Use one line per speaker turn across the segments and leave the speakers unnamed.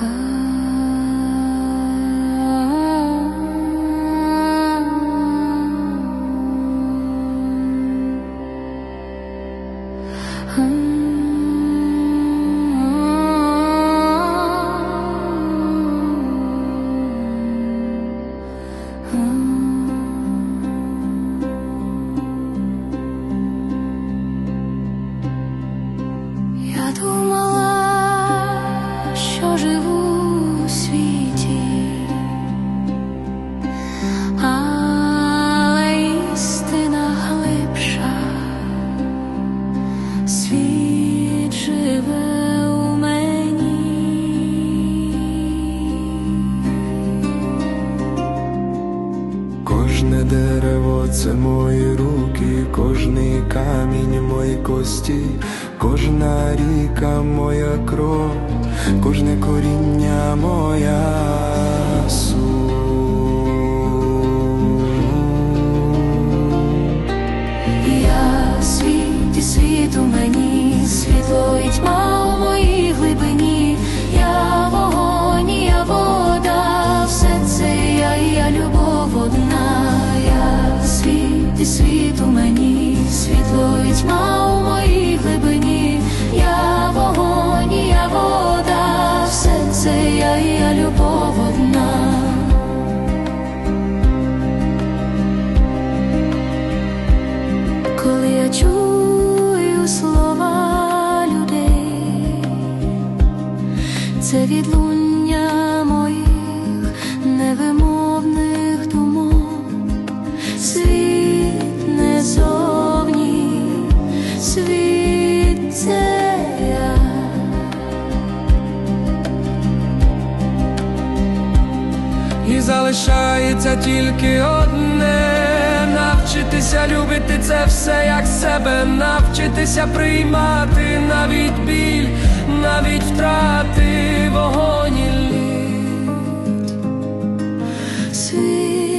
Ah. кожний камінь мої кості, кожна ріка моя кров, кожне коріння моя суть.
Я світ і світ у мені.
лишається тільки одне навчитися любити це все, як себе, навчитися приймати навіть біль, навіть втрати вогонь. Sweet.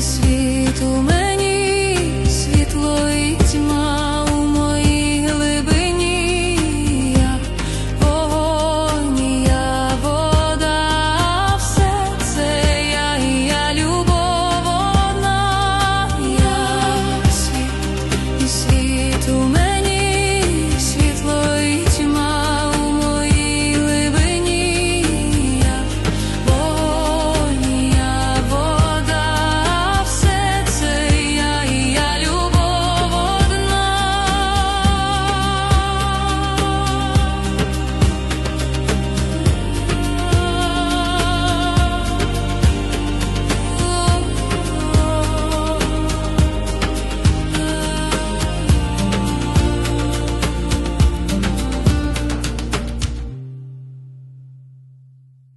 світу.